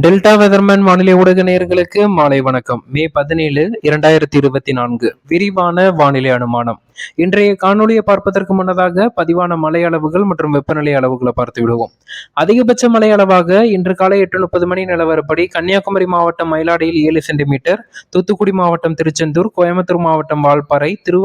Delta weatherman வானிலை ஊடக நேயர்களுக்கு மாலை வணக்கம். மே பதினேழு இரண்டாயிரத்தி இருபத்தி நான்கு. விரிவான வானிலை அனுமானம். இன்றைய காணொலியை பார்ப்பதற்கு முன்னதாக பதிவான மலை அளவுகள் மற்றும் வெப்பநிலை அளவுகளை பார்த்து விடுவோம். அதிகபட்ச மலை அளவாக இன்று காலை எட்டு முப்பது மணி நிலவரப்படி கன்னியாகுமரி மாவட்டம் மயிலாடியில் ஏழு சென்டிமீட்டர் தூத்துக்குடி மாவட்டம் திருச்செந்தூர் கோயம்புத்தூர் மாவட்டம் வால்பாறை திரு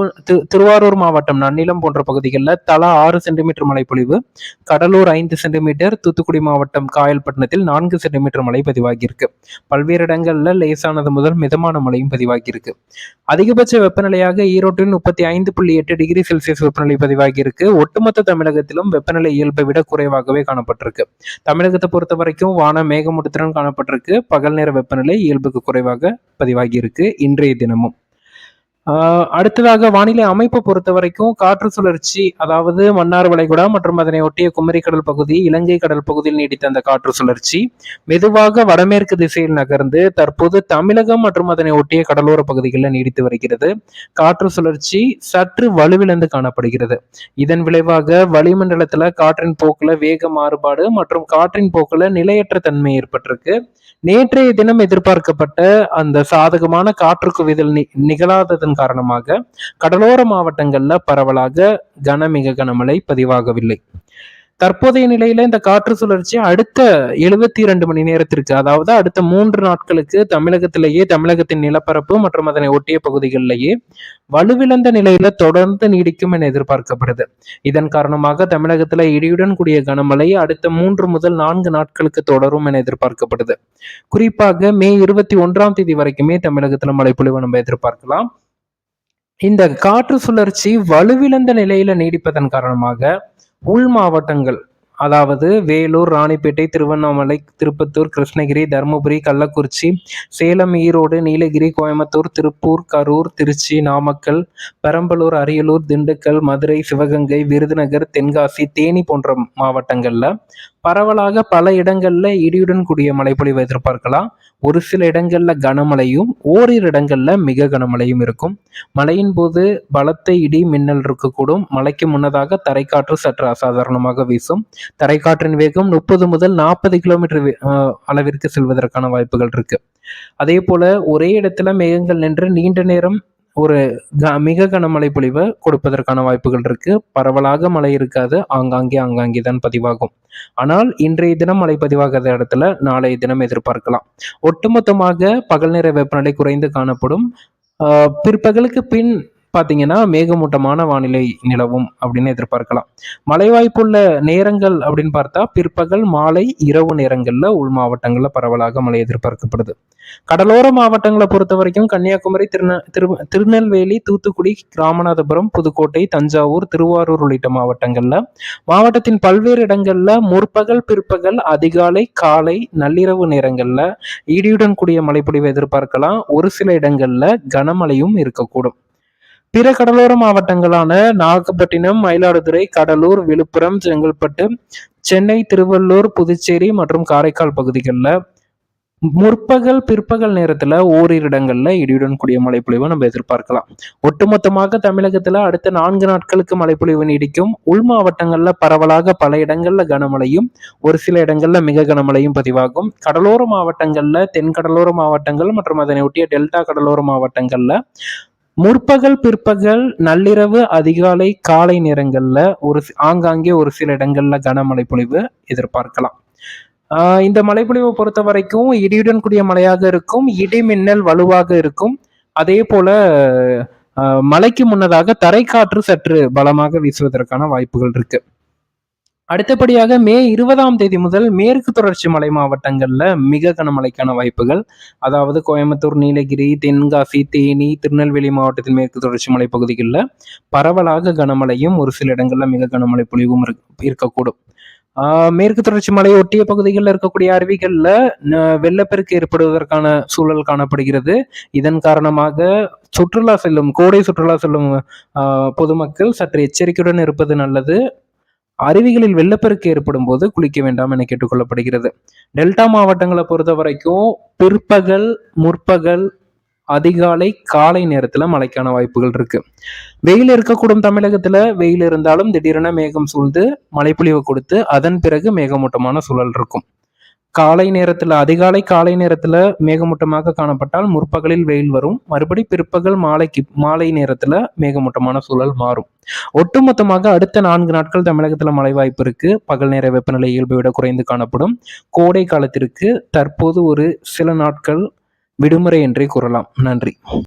திருவாரூர் மாவட்டம் நன்னிலம் போன்ற பகுதிகளில் தலா ஆறு சென்டிமீட்டர் மழை பொழிவு கடலூர் ஐந்து சென்டிமீட்டர் தூத்துக்குடி மாவட்டம் காயல்பட்டினத்தில் நான்கு சென்டிமீட்டர் மழை பதிவாகியிருக்கு. பல்வேறு இடங்கள்ல லேசானது முதல் மிதமான மழையும் பதிவாகியிருக்கு. அதிகபட்ச வெப்பநிலையாக ஈரோட்டில் முப்பத்தி ஐந்து புள்ளி எட்டு டிகிரி செல்சியஸ் வெப்பநிலை பதிவாகியிருக்கு. ஒட்டுமொத்த தமிழகத்திலும் வெப்பநிலை இயல்பை விட குறைவாகவே காணப்பட்டிருக்கு. தமிழகத்தை பொறுத்த வரைக்கும் வானம் மேகமூட்டத்துடன் காணப்பட்டிருக்கு. பகல் நேர வெப்பநிலை இயல்புக்கு குறைவாக பதிவாகியிருக்கு. இன்றைய தினமும். அடுத்ததாக வானிலை அமைப்பை பொறுத்த வரைக்கும் காற்று சுழற்சி அதாவது மன்னார் வளைகுடா மற்றும் அதனை ஒட்டிய குமரி கடல் பகுதி இலங்கை கடல் பகுதியில் நீடித்த அந்த காற்று சுழற்சி. மெதுவாக வடமேற்கு திசையில் நகர்ந்து தற்போது தமிழகம் மற்றும் அதனை ஒட்டிய கடலோர பகுதிகளில் நீடித்து வருகிறது. காற்று சுழற்சி சற்று வலுவிழந்து காணப்படுகிறது. இதன் விளைவாக வளிமண்டலத்துல காற்றின் போக்குல வேக மாறுபாடு மற்றும் காற்றின் போக்குல நிலையற்ற தன்மை ஏற்பட்டிருக்கு. நேற்றைய தினம் எதிர்பார்க்கப்பட்ட அந்த சாதகமான காற்று குவிதல் நி- காரணமாக கடலோர மாவட்டங்கள்ல பரவலாக கனமிக கனமழை பதிவாகவில்லை. தற்போதைய நிலையில இந்த காற்று சுழற்சி அடுத்த எழுபத்தி இரண்டு மணி நேரத்திற்கு அதாவது அடுத்த மூன்று நாட்களுக்கு தமிழகத்திலேயே தமிழகத்தின் நிலப்பரப்பு மற்றும் அதனை ஒட்டிய பகுதிகளிலேயே வலுவிழந்த நிலையில தொடர்ந்து நீடிக்கும் என எதிர்பார்க்கப்படுது. இதன் காரணமாக தமிழகத்துல இடியுடன் கூடிய கனமழை அடுத்த மூன்று முதல் நான்கு நாட்களுக்கு தொடரும் என எதிர்பார்க்கப்படுது. குறிப்பாக மே இருபத்தி ஒன்றாம் தேதி வரைக்குமே தமிழகத்துல மழைப்பொழிவு நம்ம எதிர்பார்க்கலாம். இந்த காற்று சுழற்சி வலுவிழந்த நிலையில நீடிப்பதன் காரணமாக உள் மாவட்டங்கள் அதாவது வேலூர் ராணிப்பேட்டை திருவண்ணாமலை திருப்பத்தூர் கிருஷ்ணகிரி தருமபுரி கள்ளக்குறிச்சி சேலம் ஈரோடு நீலகிரி கோயம்புத்தூர் திருப்பூர் கரூர் திருச்சி நாமக்கல் பெரம்பலூர் அரியலூர் திண்டுக்கல் மதுரை சிவகங்கை விருதுநகர் தென்காசி தேனி போன்ற மாவட்டங்களில் பரவலாக பல இடங்கள்ல இடியுடன் கூடிய மழைப்பொழிவை எதிர்பார்க்கலாம். ஒரு சில இடங்கள்ல கனமழையும் ஓரிரு இடங்கள்ல மிக கனமழையும் இருக்கும். மழையின் போது பலத்த இடி மின்னல் இருக்கக்கூடும். மழைக்கு முன்னதாக தரைக்காற்று சற்று அசாதாரணமாக வீசும். தரைக்காற்றின் வேகம் முப்பது முதல் நாற்பது கிலோமீட்டர் அளவிற்கு செல்வதற்கான வாய்ப்புகள் இருக்கு. அதே போல ஒரே இடத்துல மேகங்கள் நின்று நீண்ட நேரம் ஒரு க- மிக கனமழை பொழிவை கொடுப்பதற்கான வாய்ப்புகள் இருக்கு. பரவலாக மழை இருக்காது. ஆங்காங்கே ஆங்காங்கே தான் பதிவாகும். ஆனால் இன்றைய தினம் மழை பதிவாகாத இடத்துல நாளைய தினம் எதிர்பார்க்கலாம். ஒட்டுமொத்தமாக பகல் நேர வெப்பநிலை குறைந்து காணப்படும். பிற்பகலுக்கு பின் பார்த்தீங்கன்னா மேகமூட்டமான வானிலை நிலவும் அப்படின்னு எதிர்பார்க்கலாம். மழை வாய்ப்புள்ள நேரங்கள் அப்படின்னு பார்த்தா பிற்பகல் மாலை இரவு நேரங்களில் உள் மாவட்டங்களில் பரவலாக மழை எதிர்பார்க்கப்படுது. கடலோர மாவட்டங்களை பொறுத்த வரைக்கும் கன்னியாகுமரி திருநெ திரு திருநெல்வேலி தூத்துக்குடி ராமநாதபுரம் புதுக்கோட்டை தஞ்சாவூர் திருவாரூர் உள்ளிட்ட மாவட்டங்களில் மாவட்டத்தின் பல்வேறு இடங்களில் முற்பகல் பிற்பகல் அதிகாலை காலை நள்ளிரவு நேரங்களில் இடியுடன் கூடிய மழைப்பொழிவை எதிர்பார்க்கலாம். ஒரு சில இடங்களில் கனமழையும் இருக்கக்கூடும். பிற கடலோர மாவட்டங்களான நாகப்பட்டினம் மயிலாடுதுறை கடலூர் விழுப்புரம் செங்கல்பட்டு சென்னை திருவள்ளூர் புதுச்சேரி மற்றும் காரைக்கால் பகுதிகளில் முற்பகல் பிற்பகல் நேரத்துல ஓரிரு இடங்கள்ல இடியுடன் கூடிய மழைப்பொழிவை நம்ம எதிர்பார்க்கலாம். ஒட்டுமொத்தமாக தமிழகத்துல அடுத்த நான்கு நாட்களுக்கு மழைப்பொழிவு நீடிக்கும். உள் மாவட்டங்கள்ல பரவலாக பல இடங்கள்ல கனமழையும் ஒரு சில இடங்கள்ல மிக கனமழையும் பதிவாகும். கடலோர மாவட்டங்கள்ல தென் கடலோர மாவட்டங்கள் மற்றும் அதனை ஒட்டிய டெல்டா கடலோர மாவட்டங்கள்ல முற்பகல் பிற்பகல் நள்ளிரவு அதிகாலை காலை நேரங்களில் ஒரு ஆங்காங்கே ஒரு சில இடங்களில் கனமழை பொழிவு எதிர்பார்க்கலாம். இந்த மழைப்பொழிவை பொறுத்த வரைக்கும் இடியுடன் கூடிய மழையாக இருக்கும் இடி மின்னல் வலுவாக இருக்கும். அதே போல மழைக்கு முன்னதாக தரைக்காற்று சற்று பலமாக வீசுவதற்கான வாய்ப்புகள் இருக்குது அடுத்தபடியாக மே இருபதாம் தேதி முதல் மேற்கு தொடர்ச்சி மலை மாவட்டங்களில் மிக கனமழைக்கான வாய்ப்புகள். அதாவது கோயம்புத்தூர் நீலகிரி தென்காசி தேனி திருநெல்வேலி மாவட்டத்தின் மேற்கு தொடர்ச்சி மலை பகுதிகளில் பரவலாக கனமழையும் ஒரு சில இடங்களில் மிக கனமழை பொழிவும் இருக்கக்கூடும். மேற்கு தொடர்ச்சி மலை ஒட்டிய பகுதிகளில் இருக்கக்கூடிய அருவிகளில் வெள்ளப்பெருக்கு ஏற்படுவதற்கான சூழல் காணப்படுகிறது. இதன் காரணமாக சுற்றுலா செல்லும் கோடை சுற்றுலா செல்லும் பொதுமக்கள் சற்று எச்சரிக்கையுடன் இருப்பது நல்லது. அருவிகளில் வெள்ளப்பெருக்கு ஏற்படும் போது குளிக்க வேண்டாம் என கேட்டுக்கொள்ளப்படுகிறது. டெல்டா மாவட்டங்களை பொறுத்த வரைக்கும் பிற்பகல் முற்பகல் அதிகாலை காலை நேரத்துல மழைக்கான வாய்ப்புகள் இருக்கு. வெயில் இருக்கக்கூடும் தமிழகத்துல. வெயில் இருந்தாலும் திடீரென மேகம் சூழ்ந்து மழைப்பொழிவு கொடுத்து அதன் பிறகு மேகமூட்டமான சூழல் இருக்கும். காலை நேரத்தில் அதிகாலை காலை நேரத்தில் மேகமூட்டமாக காணப்பட்டால் முற்பகலில் வெயில் வரும். மறுபடி பிற்பகல் மாலைக்கு மாலை நேரத்தில் மேகமூட்டமான சூழல் மாறும். ஒட்டுமொத்தமாக அடுத்த நான்கு நாட்கள் தமிழகத்தில் மழை வாய்ப்பு இருக்கு. பகல் நேர வெப்பநிலை இயல்பை விட குறைந்து காணப்படும். கோடை காலத்திற்கு தற்போது ஒரு சில நாட்கள் விடுமுறை என்றே கூறலாம். நன்றி.